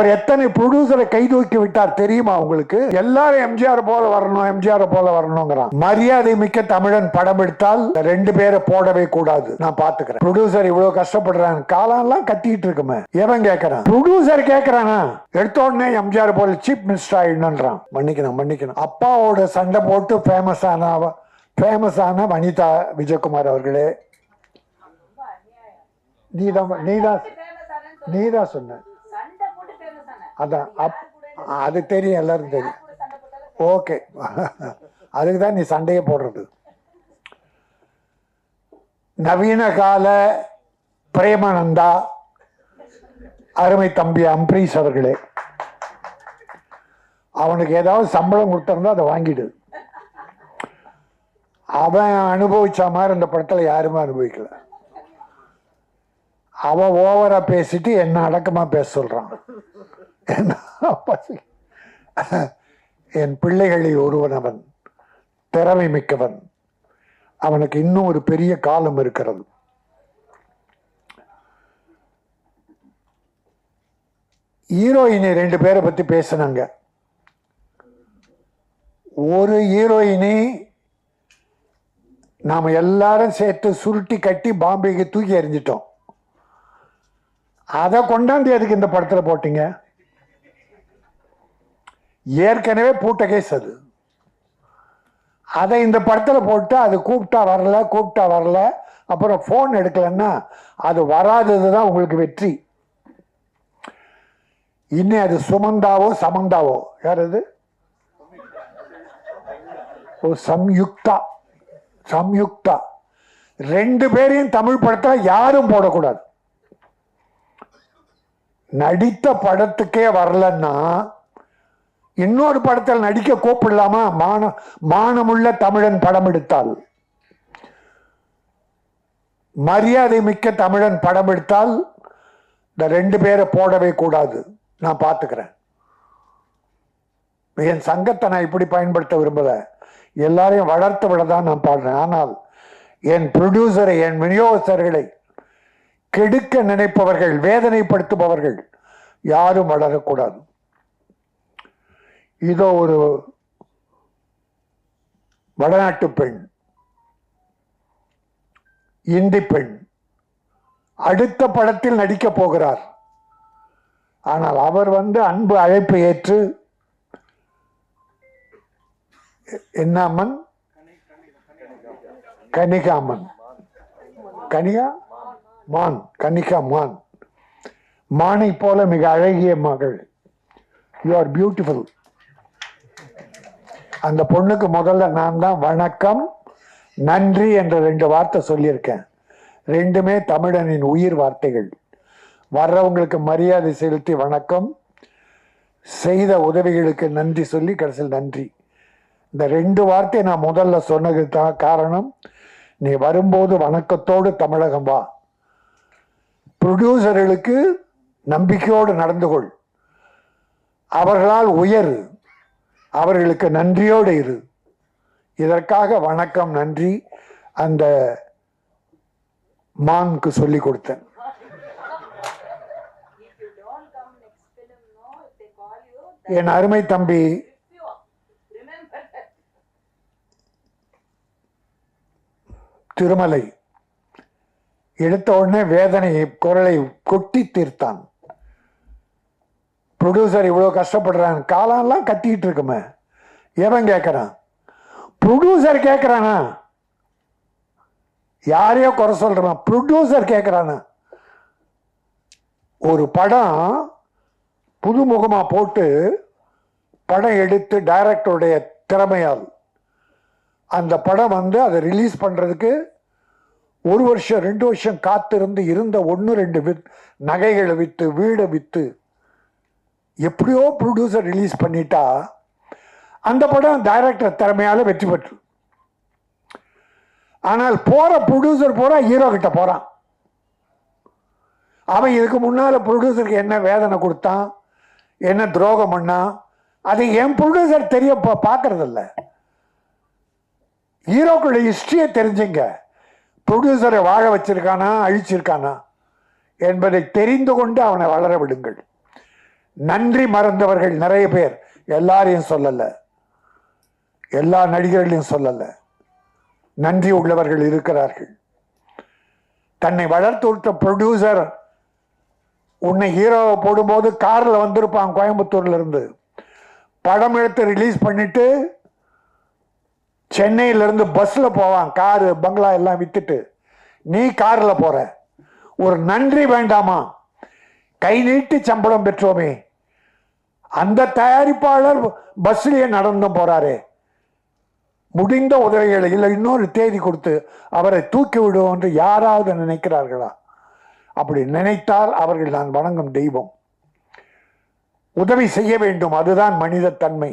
அவர் எத்தனை ப்ரொடியூசரை கை தூக்கி விட்டார் தெரியுமா உங்களுக்கு? எல்லாரும் எம்ஜிஆர் போல வரணும் எம்ஜிஆர் போல வரணுங்கிறான். மரியாதை மிக்க தமிழன் படம் எடுத்தால் ரெண்டு பேரை போடவே கூடாது. நான் பாத்துக்கிறேன் ப்ரொடியூசர் இவ்வளவு கஷ்டப்படுறான். காலம்லாம் கத்திட்டு இருக்குமே. எவன் கேட்கறான் ப்ரொடியூசர் கேட்கறானா எடுத்த உடனே எம்ஜிஆர் போல சீப் மினிஸ்டர் ஆயிடணுன்றான் மன்னிக்கணும் மன்னிக்கணும். அப்பாவோட சண்டை போட்டு ஃபேமஸ் ஆன ஃபேமஸான வனிதா விஜயகுமார் அவர்களே. நீதான் நீதான் நீதான் சொன்ன. அதான். அப் அது தெரியும் எல்லாரும் தெரியும் ஓகே. அதுக்கு தான் நீ சண்டையே போடுறது. நவீன கால பிரேமானந்தா அருமை தம்பி அம்பரீஷ் அவர்களே அவனுக்கு ஏதாவது சம்பளம் கொடுத்திருந்தா அதை வாங்கிடு. அவன் அனுபவிச்ச மாதிரி இந்த படத்துல யாருமே அனுபவிக்கல. அவன் ஓவரா பேசிட்டு என்ன அடக்கமா பேச பசி என் பிள்ளைகளில் ஒருவன் அவன் திறமை மிக்கவன். அவனுக்கு இன்னும் ஒரு பெரிய காலம் இருக்கிறது. ஹீரோயினை ரெண்டு பேரை பத்தி பேசினாங்க. ஒரு ஹீரோயினி நாம எல்லாரும் சேர்த்து சுருட்டி கட்டி பாம்பேக்கு தூக்கி எறிஞ்சிட்டோம். அதை கொண்டாந்து எதுக்கு இந்த படத்தில் போட்டீங்க? ஏற்கனவே பூட்ட கேஸ் அது. அதை இந்த படத்தில் போட்டு அது கூப்பிட்டா வரல கூப்பிட்டா வரல. அப்புறம் ஃபோன் எடுக்கலன்னா அது வராதது தான் உங்களுக்கு வெற்றி. இன்னும் அது சுமந்தாவோ சமந்தாவோ? யார் அது? ஓ சம்யுக்தா. சம்யுக்தா. ரெண்டு பேரையும் தமிழ் படத்தில் யாரும் போடக்கூடாது. நடித்த படத்துக்கே வரலன்னா இன்னொரு படத்தில் நடிக்க கூப்பிடலாமா? மான மானமுள்ள தமிழன் படம் எடுத்தால். மரியாதை மிக்க தமிழன் படம் எடுத்தால் இந்த ரெண்டு பேரை போடவே கூடாது. நான் பார்த்துக்கிறேன். என் சங்கத்தை நான் இப்படி பயன்படுத்த விரும்பல. எல்லாரையும் வளர்த்து விட தான் நான் பாடுறேன். ஆனால் என் ப்ரொடியூசரை என் விநியோகஸ்தர்களை கெடுக்க நினைப்பவர்கள் வேதனைப்படுத்துபவர்கள் யாரும் வளரக்கூடாது. இதோ ஒரு வடநாட்டு பெண் இந்தி பெண் அடுத்த படத்தில் நடிக்க போகிறார். ஆனால் அவர் வந்து அன்பு அழைப்பு ஏற்று என்னாமன்? என்ன அம்மன் கனிகாமன். கனிகா? மான். கனிகா மான். மானை போல மிக அழகிய மகள். யூ ஆர் பியூட்டிஃபுல் அந்த பொண்ணுக்கு முதல்ல நான் தான் வணக்கம் நன்றி என்ற ரெண்டு வார்த்தை சொல்லியிருக்கேன். ரெண்டுமே தமிழனின் உயிர் வார்த்தைகள். வர்றவங்களுக்கு மரியாதை செலுத்தி வணக்கம். செய்த உதவிகளுக்கு நன்றி சொல்லி கடைசியில் நன்றி. இந்த ரெண்டு வார்த்தையை நான் முதல்ல சொன்னது தான் காரணம். நீ வரும்போது வணக்கத்தோடு தமிழகம் வா. ப்ரொடியூசர்களுக்கு நம்பிக்கையோடு நடந்து கொள். அவர்களால் உயரு அவர்களுக்கு நன்றியோடு இரு. இதற்காக வணக்கம் நன்றி. அந்த மான்க்கு சொல்லி கொடுத்தேன். என் அருமை தம்பி திருமலை எடுத்த உடனே வேதனையை குரலை கொட்டி தீர்த்தான். ப்ரொடியூசர் இவ்வளோ கஷ்டப்படுறான். காலம்லாம் கட்டிக்கிட்டு இருக்குமே எவன் கேட்குறான்? ப்ரொடியூசர் கேட்குறானா? யாரையோ குறை சொல்கிறான் ப்ரொடியூசர் கேட்குறானா? ஒரு படம் புதுமுகமாக போட்டு படம் எடுத்து டைரக்டருடைய திறமையால். அந்த படம் வந்து அதை ரிலீஸ் பண்ணுறதுக்கு ஒரு வருஷம் ரெண்டு வருஷம் காத்திருந்து இருந்த ஒன்று ரெண்டு வித் நகைகளை விற்று வீடை விற்று எப்படியோ ப்ரொடியூசர் ரிலீஸ் பண்ணிட்டா அந்த படம் டைரக்டர் திறமையால் வெற்றி பெற்று. ஆனால் போகிற ப்ரொடியூசர் போகிறான் ஹீரோ கிட்ட போகிறான் அவன் இதுக்கு முன்னால் ப்ரொடியூசருக்கு என்ன வேதனை கொடுத்தான் என்ன துரோகம் பண்ணான் அது என் ப்ரொடியூசர் தெரிய பார்க்கறதில்ல ஹீரோக்களோட ஹிஸ்ட்ரியை தெரிஞ்சுங்க. ப்ரொடியூசரை வாழ வச்சிருக்கானா அழிச்சிருக்கானா என்பதை தெரிந்து கொண்டு அவனை வளர விடுங்கள். நன்றி மறந்தவர்கள் நிறைய பேர். எல்லாரையும் சொல்லல. எல்லா நடிகர்களையும் சொல்லல. நன்றி உள்ளவர்கள் இருக்கிறார்கள். தன்னை வளர்த்து விட்ட ப்ரொடியூசர் உன்னை ஹீரோவை போடும்போது காரில் வந்திருப்பான் கோயம்புத்தூர்ல இருந்து. படம் எடுத்து ரிலீஸ் பண்ணிட்டு சென்னையில இருந்து பஸ்ல போவான். காரு பங்களா எல்லாம் வித்துட்டு. நீ காரில் போற. ஒரு நன்றி வேண்டாமா? கை நீட்டி சம்பளம் பெற்றோமே. அந்த தயாரிப்பாளர் பஸ்லேயே நடந்தும் போறாரு. முடிந்த உதவிகளை இல்லை இன்னொரு தேதி கொடுத்து அவரை தூக்கி விடுவோம் என்று யாராவது நினைக்கிறார்களா? அப்படி நினைத்தால் அவர்கள் நான் வணங்கும் தெய்வம். உதவி செய்ய வேண்டும் அதுதான் மனித தன்மை.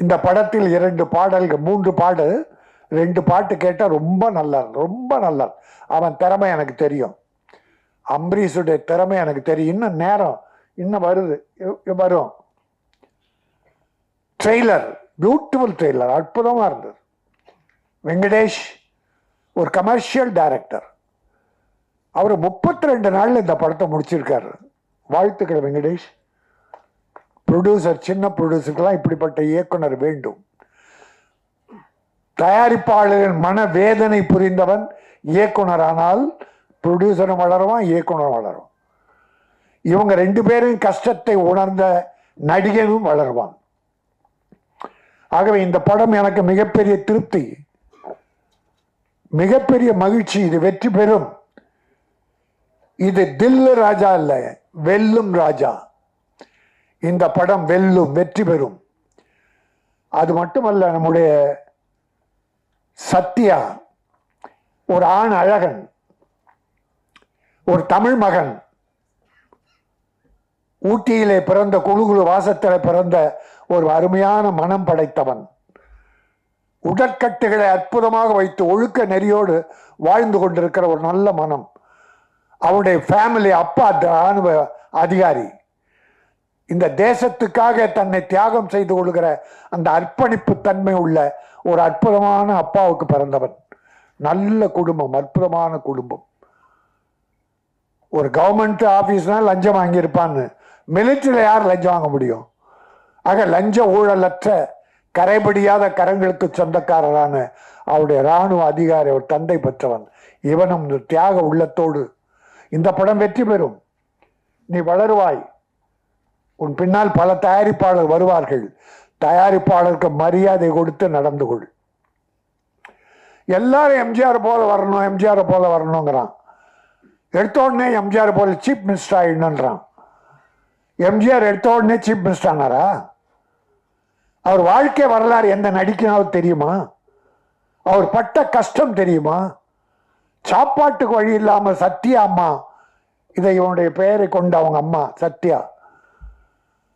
இந்த படத்தில் இரண்டு பாடல்கள் மூன்று பாடல் ரெண்டு பாட்டு கேட்டால் ரொம்ப நல்லா ரொம்ப நல்லா அவன் திறமை எனக்கு தெரியும். அம்பரீஷுடைய திறமை எனக்கு தெரியும். இன்னும் நேரம் இன்னும் வருது. வரும். ட்ரெய்லர் பியூட்டிஃபுல் ட்ரெய்லர் அற்புதமாக இருந்தது. வெங்கடேஷ் ஒரு கமர்ஷியல் டைரக்டர் அவர் முப்பத்தி ரெண்டு நாளில் இந்த படத்தை முடிச்சிருக்காரு. வாழ்த்துக்கள் வெங்கடேஷ். ப்ரொடியூசர் சின்ன ப்ரொடியூசருக்கெல்லாம் இப்படிப்பட்ட இயக்குனர் வேண்டும். தயாரிப்பாளரின் மன வேதனை புரிந்தவன் இயக்குனரானால் ப்ரொடியூசரும் வளருவான் இயக்குனரும் வளரும். இவங்க ரெண்டு பேரும் கஷ்டத்தை உணர்ந்த நடிகனும் வளருவான். ஆகவே இந்த படம் எனக்கு மிகப்பெரிய திருப்தி. மிகப்பெரிய மகிழ்ச்சி. இது வெற்றி பெறும். இது தில்லு ராஜா இல்லை வெல்லும் ராஜா. இந்த படம் வெல்லும் வெற்றி பெறும். அது மட்டுமல்ல நம்முடைய சத்யா ஒரு ஆண் அழகன். ஒரு தமிழ் மகன். ஊட்டியிலே பிறந்த குழுகுழு வாசத்தில் பிறந்த ஒரு அருமையான மனம் படைத்தவன். உடற்கட்டுகளை அற்புதமாக வைத்து ஒழுக்க நெறியோடு வாழ்ந்து கொண்டிருக்கிற ஒரு நல்ல மனம். அவனுடைய ஃபேமிலி அப்பா ராணுவ அதிகாரி. இந்த தேசத்துக்காக தன்னை தியாகம் செய்து கொள்கிற அந்த அர்ப்பணிப்பு தன்மை உள்ள ஒரு அற்புதமான அப்பாவுக்கு பிறந்தவன். நல்ல குடும்பம் அற்புதமான குடும்பம். ஒரு கவர்மெண்ட் ஆஃபீஸ்னால் லஞ்சம் வாங்கியிருப்பான்னு. மிலிட்டரியில் யார் லஞ்சம் வாங்க முடியும்? ஆக லஞ்ச ஊழலற்ற கரைபடியாத கரங்களுக்கு சொந்தக்காரரான அவருடைய இராணுவ அதிகாரி அவர் தந்தை பெற்றவன். இவனும் தியாக உள்ளத்தோடு இந்த படம் வெற்றி பெறும். நீ வளருவாய். உன் பின்னால் பல தயாரிப்பாளர் வருவார்கள். தயாரிப்பாளருக்கு மரியாதை கொடுத்து நடந்து கொள். எல்லாரும் எம்ஜிஆர் போல வரணும் எம்ஜிஆர் போல வரணுங்கிறான். எடுத்த உடனே எம்ஜிஆர் போல சீஃப் மினிஸ்டர் ஆயிடணுன்றான் எம்ஜிஆர் எடுத்த உடனே சீஃப் மினிஸ்டர் ஆனாரா? அவர் வாழ்க்கை வரலாறு எந்த நடிக்கனாவது தெரியுமா? அவர் பட்ட கஷ்டம் தெரியுமா? சாப்பாட்டுக்கு வழி இல்லாமல் சத்யா அம்மா இதை இவனுடைய பெயரை கொண்ட அவங்க அம்மா சத்யா.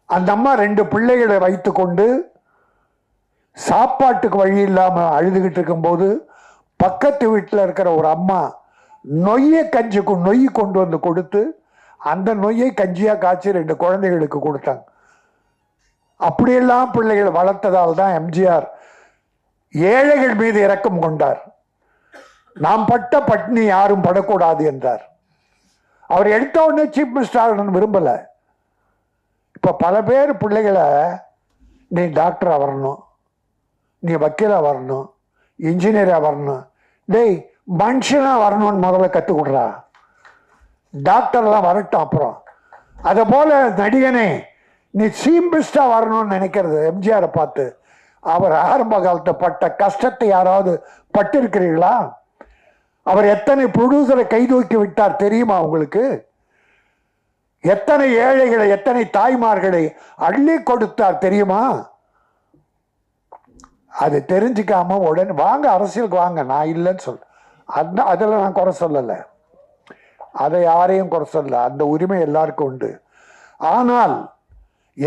அந்த அம்மா ரெண்டு பிள்ளைகளை வைத்துக்கொண்டு சாப்பாட்டுக்கு வழி இல்லாமல் அழுதுகிட்டு இருக்கும்போது பக்கத்து வீட்டில் இருக்கிற ஒரு அம்மா நொய்யை கஞ்சிக்கு நொய் கொண்டு வந்து கொடுத்து அந்த நொய்யை கஞ்சியாக காய்ச்சி ரெண்டு குழந்தைகளுக்கு கொடுத்தாங்க. அப்படியெல்லாம் பிள்ளைகள் வளர்த்ததால் தான் எம்ஜிஆர் ஏழைகள் மீது இரக்கம் கொண்டார். நாம் பட்ட பட்னி யாரும் படக்கூடாது என்றார். அவர் எடுத்த உடனே சீஃப் மினிஸ்டர் ஆகணும்னு இப்போ பல பேர் பிள்ளைகளை நீ டாக்டராக வரணும் நீ வக்கீலாக வரணும் இன்ஜினியராக வரணும். டேய் மனுஷனாக வரணும்னு முதல்ல கற்றுக் கொடுறா டாக்டர்லாம் வரட்டும் அப்புறம். அதை போல் நடிகனே நீ சீம்பிஸ்டாக வரணும்னு நினைக்கிறது எம்ஜிஆரை பார்த்து. அவர் ஆரம்ப காலத்தை பட்ட கஷ்டத்தை யாராவது பட்டிருக்கிறீர்களா? அவர் எத்தனை ப்ரொடியூசரை கைதூக்கி விட்டார் தெரியுமா உங்களுக்கு? எத்தனை ஏழைகளை எத்தனை தாய்மார்களை அள்ளி கொடுத்தார் தெரியுமா? அது தெரிஞ்சுக்காம உடனே வாங்க அரசியலுக்கு வாங்க நான் இல்லைன்னு சொல்கிறேன் அந்த அதில் நான் குறை சொல்லலை. அதை யாரையும் குறை சொல்லல. அந்த உரிமை எல்லாருக்கும் உண்டு. ஆனால்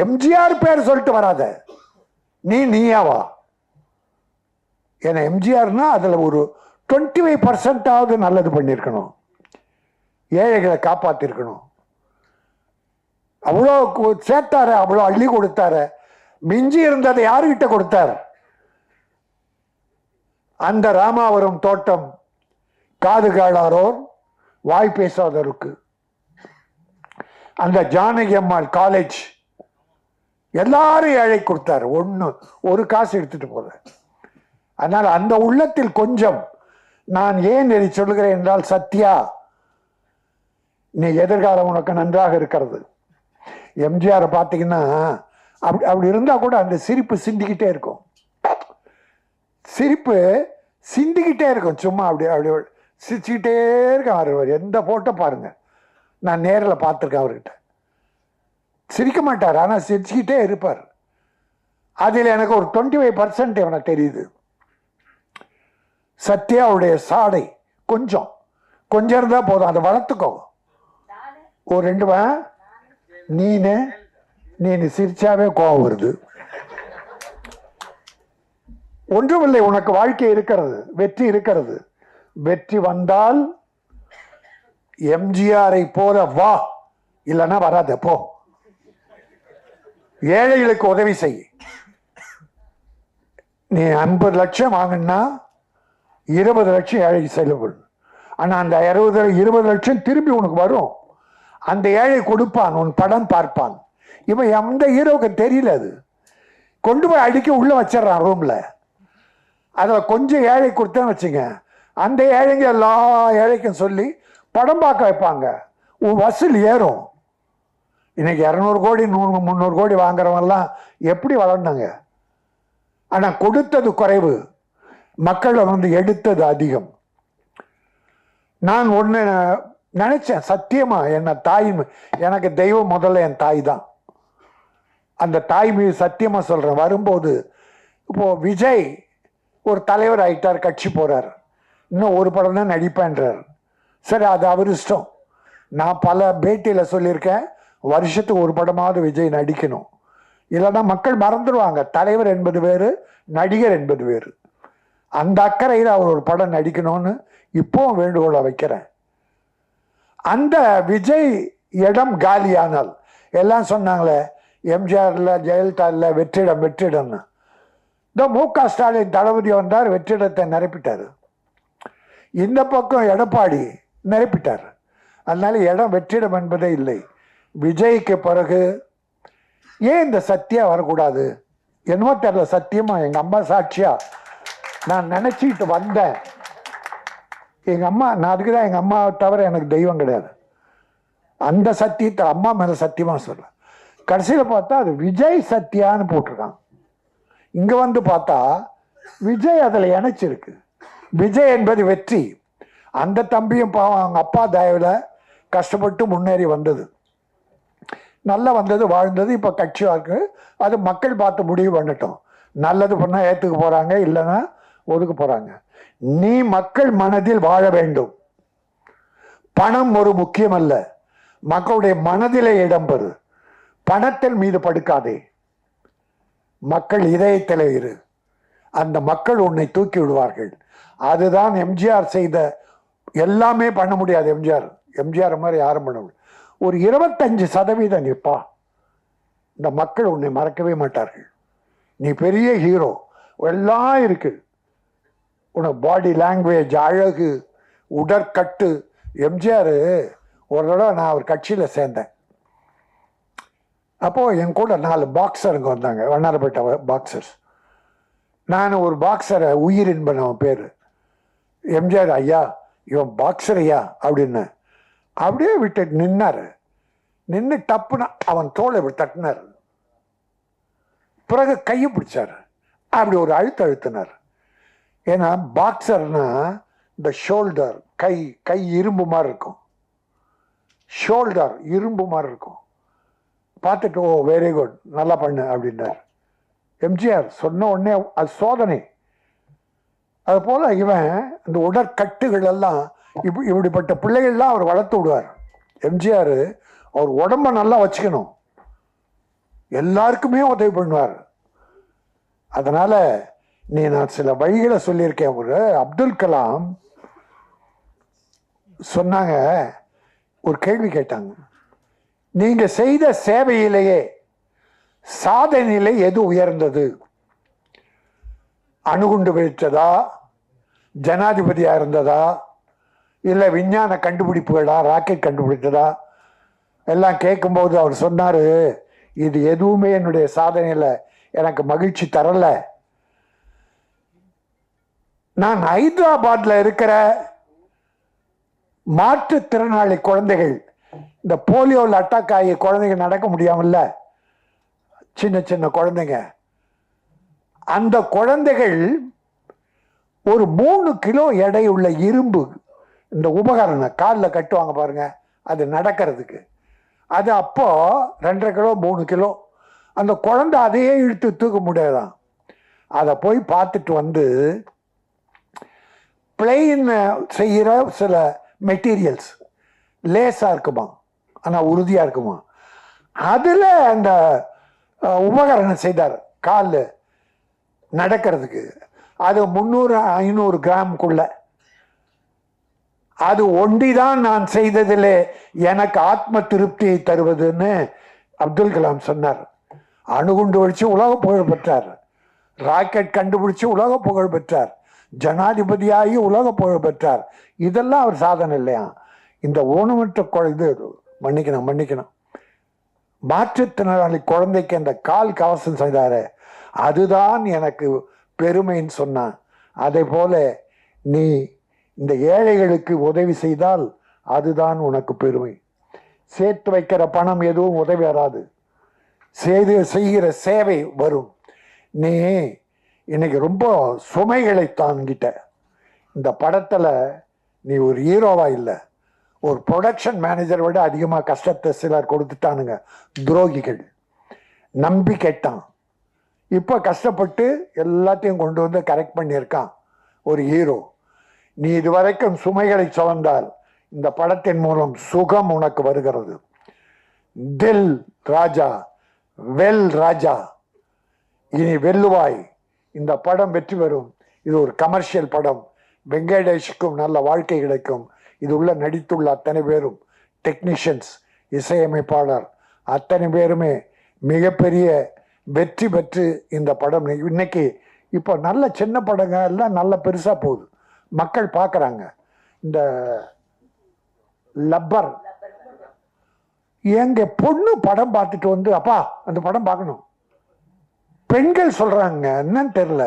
எம்ஜிஆர் பேர் சொல்லிட்டு வராத. நீ நீயாவா ஏன்னா எம்ஜிஆர்னா அதில் ஒரு டுவெண்ட்டி ஃபைவ் பர்சன்டாவது நல்லது பண்ணியிருக்கணும். ஏழைகளை காப்பாற்றிருக்கணும் அவ்வளோ சேர்த்தாரு அவ்வளோ அள்ளி கொடுத்தாரு. மிஞ்சி இருந்ததை யாருக்கிட்ட கொடுத்தார்? அந்த ராமாவரம் தோட்டம் காது கேளாரோர் வாய் பேசாதோருக்கு. அந்த ஜானகி அம்மாள் காலேஜ் எல்லாரும் ஏழை கொடுத்தாரு. ஒன்று ஒரு காசு எடுத்துட்டு போல. அதனால் அந்த உள்ளத்தில் கொஞ்சம் நான் ஏன் இதை சொல்லுகிறேன் என்றால் சத்யா நீ எதிர்காலம் உனக்கு நன்றாக இருக்கிறது. எம்ஜிஆரை பார்த்தீங்கன்னா அப்படி அப்படி இருந்தால் கூட அந்த சிரிப்பு சிந்திக்கிட்டே இருக்கும். சிரிப்பு சிந்திக்கிட்டே இருக்கும். சும்மா அப்படி அப்படி சிரிச்சுக்கிட்டே இருக்கேன் அவர் எந்த ஃபோட்டோ பாருங்கள் நான் நேரில் பார்த்துருக்கேன் அவர்கிட்ட. சிரிக்க மாட்டார் ஆனால் சிரிச்சுக்கிட்டே இருப்பார். அதில் எனக்கு ஒரு டுவெண்ட்டி ஃபைவ் பர்சன்ட் எனக்கு தெரியுது. சத்யாவுடைய சாடை கொஞ்சம். கொஞ்சம் இருந்தால் போதும் அதை வளர்த்துக்கோ. ஒரு ரெண்டு நீனு நீனு சிரிச்சாவே கோவம் வருது. ஒன்றுமில்லை உனக்கு வாழ்க்கை இருக்கிறது வெற்றி இருக்கிறது. வெற்றி வந்தால் எம்ஜிஆரை போல வா இல்லைன்னா வராத போ. ஏழைகளுக்கு உதவி செய். நீ ஐம்பது லட்சம் வாங்கினா இருபது லட்சம் ஏழைக்கு செலவு ஆனால் அந்த இருபது இருபது லட்சம் திரும்பி உனக்கு வரும். அந்த ஏழை கொடுப்பான் உன் படம் பார்ப்பான். இவன் எந்த ஹீரோவுக்கு தெரியல அது. கொண்டு போய் அடிக்க உள்ளே வச்சிடறான் ரூமில் அதில் கொஞ்சம் ஏழை கொடுத்தேன்னு வச்சுங்க அந்த ஏழைங்க எல்லா ஏழைக்கும் சொல்லி படம் பார்க்க வைப்பாங்க. உன் வசூல் ஏறும். இன்னைக்கு இரநூறு கோடி நூறு முந்நூறு கோடி வாங்குறவங்கலாம் எப்படி வளர்ந்தாங்க? ஆனால் கொடுத்தது குறைவு. மக்களை வந்து எடுத்தது அதிகம். நான் ஒன்று நினச்சேன் சத்தியமா என்ன தாய் ம- எனக்கு தெய்வம் முதல்ல என் தாய் தான். அந்த தாய் மீது சத்தியமாக சொல்கிறேன் வரும்போது இப்போது விஜய் ஒரு தலைவர் ஆகிட்டார் கட்சி போகிறார் இன்னும் ஒரு படம் தான் நடிப்பேன்றார். சரி அது அவர் இஷ்டம். நான் பல பேட்டியில் சொல்லியிருக்கேன் வருஷத்துக்கு ஒரு படமாவது விஜய் நடிக்கணும். இல்லைன்னா மக்கள் மறந்துடுவாங்க. தலைவர் என்பது வேறு நடிகர் என்பது வேறு. அந்த அக்கறையில் அவர் ஒரு படம் நடிக்கணும்னு இப்போவும் வேண்டுகோளை வைக்கிறேன். அந்த விஜய் இடம் காலியானால் எல்லாம் சொன்னாங்களே எம்ஜிஆரில் ஜெயலலிதா இல்லை வெற்றிடம் வெற்றிடம்னு. இந்த மு க ஸ்டாலின் தளபதி வந்தார் வெற்றிடத்தை நிரப்பிட்டார். இந்த பக்கம் எடப்பாடி நிரப்பிட்டார். அதனால இடம் வெற்றிடம் என்பதே இல்லை. விஜய்க்கு பிறகு ஏன் இந்த சத்தியா வரக்கூடாது? என்னமோ தெரியல சத்தியமா? எங்கள் அம்மா சாட்சியா? நான் நினச்சிக்கிட்டு வந்தேன். எங்கள் அம்மா நான் அதுக்கு தான் எங்கள் அம்மாவை தவிர எனக்கு தெய்வம் கிடையாது. அந்த சத்தியத்தை அம்மா மேலே சத்தியமாக சொல்ல கடைசியில் பார்த்தா அது விஜய் சத்யான்னு போட்டிருக்கான். இங்கே வந்து பார்த்தா விஜய் அதில் இணைச்சிருக்கு. விஜய் என்பது வெற்றி. அந்த தம்பியும் பாவம் அவங்க அப்பா தயவில் கஷ்டப்பட்டு முன்னேறி வந்தது. நல்லா வந்தது வாழ்ந்தது இப்போ கட்சியாக இருக்குது அது மக்கள் பார்த்து முடிவு பண்ணட்டும். நல்லது பண்ணால் ஏற்றுக்க போகிறாங்க இல்லைன்னா ஒதுக்க போகிறாங்க நீ மக்கள் மனதில் வாழ வேண்டும். பணம் ஒரு முக்கியம் அல்ல மக்களுடைய மனதிலே இடம்பெறு. பணத்தில் மீது படுக்காதே. மக்கள் இதயத்தில் இரு. அந்த மக்கள் உன்னை தூக்கி விடுவார்கள். அதுதான் எம்ஜிஆர் செய்த எல்லாமே பண்ண முடியாது எம்ஜிஆர். எம்ஜிஆர் மாதிரி யாரும் பண்ண ஒரு இருபத்தஞ்சு சதவீதம் நிற்பா. இந்த மக்கள் உன்னை மறக்கவே மாட்டார்கள். நீ பெரிய ஹீரோ. எல்லாம் இருக்கு. உனக்கு பாடி லாங்குவேஜ் அழகு உடற்கட்டு. எம்ஜிஆர் ஒரு தடவை நான் ஒரு கட்சியில் சேர்ந்தேன். அப்போது என் கூட நாலு பாக்ஸருங்க வந்தாங்க. வண்ணாரப்பேட்டை பாக்ஸர்ஸ் நான் ஒரு பாக்ஸரை உயிர் என்பன அவன் பேர். எம்ஜிஆர் ஐயா இவன் பாக்ஸர் ஐயா அப்படின்னு. அப்படியே விட்டு நின்னார். நின்று டப்புனா அவன் தோலை இப்படி தட்டினார். பிறகு கையை பிடிச்சாரு. அப்படி ஒரு அழுத்த அழுத்தினார். ஏன்னா பாக்ஸர்னா இந்த ஷோல்டர் கை கை இரும்பு மாதிரி இருக்கும். ஷோல்டர் இரும்பு மாதிரி இருக்கும். பார்த்துட்டு ஓ வெரி குட் நல்லா பண்ணு அப்படின்னார். எம்ஜிஆர் சொன்ன உடனே அது சோதனை. அதுபோல் இவன் இந்த உடற்கட்டுகள் எல்லாம் இப்படி இப்படிப்பட்ட பிள்ளைகள்லாம் அவர் வளர்த்து விடுவார். எம்ஜிஆர் அவர் உடம்ப நல்லா வச்சுக்கணும். எல்லாருக்குமே உதவி பண்ணுவார். அதனால் நீ நான் சில வழிகளை சொல்லியிருக்கேன் ஒரு. அப்துல் கலாம் சொன்னாங்க ஒரு கேள்வி கேட்டாங்க. நீங்கள் செய்த சேவையிலேயே சாதனையிலே எது உயர்ந்தது? அணுகுண்டு வெடித்ததா ஜனாதிபதியா இருந்ததா? இல்லை விஞ்ஞான கண்டுபிடிப்புகளா? ராக்கெட் கண்டுபிடித்ததா? எல்லாம் கேட்கும்போது அவர் சொன்னார் இது எதுவுமே என்னுடைய சாதனையில் எனக்கு மகிழ்ச்சி தரலை. நான் ஹைதராபாத்தில் இருக்கிற மாற்றுத்திறனாளி குழந்தைகள் இந்த போலியோவில் அட்டாக் ஆகிய குழந்தைகள் நடக்க முடியாமல்ல? சின்ன சின்ன குழந்தைங்க. அந்த குழந்தைகள் ஒரு மூணு கிலோ எடையுள்ள இரும்பு இந்த உபகரணம் காலில் கட்டுவாங்க பாருங்க அது நடக்கிறதுக்கு. அது அப்போ ரெண்டரை கிலோ மூணு கிலோ. அந்த குழந்தை அதையே இழுத்து தூக்க முடியாதான். அதை போய் பார்த்துட்டு வந்து பிளெயின் செய்கிற சில மெட்டீரியல்ஸ் லேசாக இருக்குமா? ஆனால் உறுதியாக இருக்குமா? அதில் அந்த உபகரணம் செய்தார். கால் நடக்கிறதுக்கு. அது முந்நூறு ஐநூறு கிராமுக்குள்ள அது ஒண்டிதான் நான் செய்ததிலே எனக்கு ஆத்ம திருப்தியை தருவதுன்னு அப்துல் கலாம் சொன்னார். அணுகுண்டு வச்சு உலக புகழ் பெற்றார். ராக்கெட் கண்டுபிடிச்சு உலக புகழ் பெற்றார். ஜனாதிபதியாகி உலக புகழ் பெற்றார். இதெல்லாம் அவர் சாதனை இல்லையா? இந்த ஊனமற்ற குழந்தை மன்னிக்கணும் மன்னிக்கணும். மாற்றுத்திறனாளி குழந்தைக்கு அந்த கால் கவசம் செய்தாரு அதுதான் எனக்கு பெருமைன்னு சொன்னான். அதே போல நீ இந்த ஏழைகளுக்கு உதவி செய்தால் அதுதான் உனக்கு பெருமை. சேர்த்து வைக்கிற பணம் எதுவும் உதவி வராது. செய்து செய்கிற சேவை வரும். நீ இன்னைக்கு ரொம்ப சுமைகளை தாங்கிட்ட. இந்த படத்தில் நீ ஒரு ஹீரோவா இல்லை. ஒரு ப்ரொடக்ஷன் மேனேஜரை விட அதிகமாக கஷ்டத்தை சிலர் கொடுத்துட்டானுங்க. துரோகிகள். நம்பி கேட்டான். இப்போ கஷ்டப்பட்டு எல்லாத்தையும் கொண்டு வந்து கரெக்ட் பண்ணியிருக்கான். ஒரு ஹீரோ நீ இதுவரைக்கும் சுமைகளை சுமந்தால் இந்த படத்தின் மூலம் சுகம் உனக்கு வருகிறது. தில் ராஜா வெல் ராஜா. இனி வெல்லுவாய். இந்த படம் வெற்றி பெறும். இது ஒரு கமர்ஷியல் படம். வெங்கடேஷுக்கும் நல்ல வாழ்க்கை கிடைக்கும். இதுள்ள நடித்துள்ள அத்தனை பேரும் டெக்னீஷியன்ஸ் இசையமைப்பாளர் அத்தனை பேருமே மிகப்பெரிய வெற்றி பெற்று இந்த படம் இன்னைக்கு இப்போ நல்ல சின்ன படங்க எல்லாம் நல்ல பெருசாக போகுது. மக்கள் பார்க்குறாங்க இந்த லப்பர். எங்க பொண்ணு படம் பார்த்துட்டு வந்து அப்பா அந்த படம் பார்க்கணும். பெண்கள் சொல்கிறாங்க என்னன்னு தெரியல.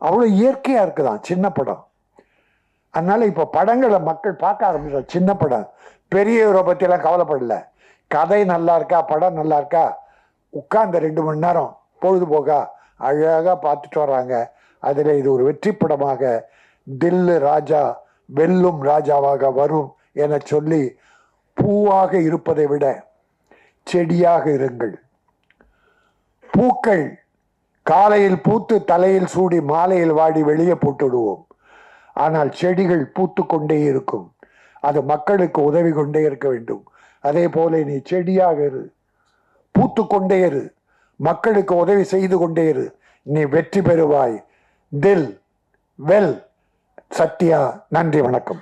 அவ்வளோ இயற்கையாக இருக்குதான் சின்ன படம். அதனால இப்போ படங்களை மக்கள் பார்க்க ஆரம்பிச்சாங்க சின்ன படம். பெரியவரை பற்றியெல்லாம் கவலைப்படல. கதை நல்லா இருக்கா? படம் நல்லா இருக்கா? உட்கார்ந்த ரெண்டு மணி நேரம் பொழுதுபோக்கா? அழகாக பார்த்துட்டு வர்றாங்க. அதில் இது ஒரு வெற்றி படமாக தில்லு ராஜா வெல்லும் ராஜாவாக வரும் என சொல்லி பூவாக இருப்பதை விட செடியாக இருங்கள். பூக்கள் காலையில் பூத்து தலையில் சூடி மாலையில் வாடி வெளியே போட்டுடுவோம் ஆனால் செடிகள் பூத்து கொண்டே இருக்கும். அது மக்களுக்கு உதவி கொண்டே இருக்க வேண்டும். அதே போல நீ செடியாக இரு. பூத்து கொண்டே இரு. மக்களுக்கு உதவி செய்து கொண்டே இரு. நீ வெற்றி பெறுவாய். தில் வெல். சத்யா நன்றி வணக்கம்.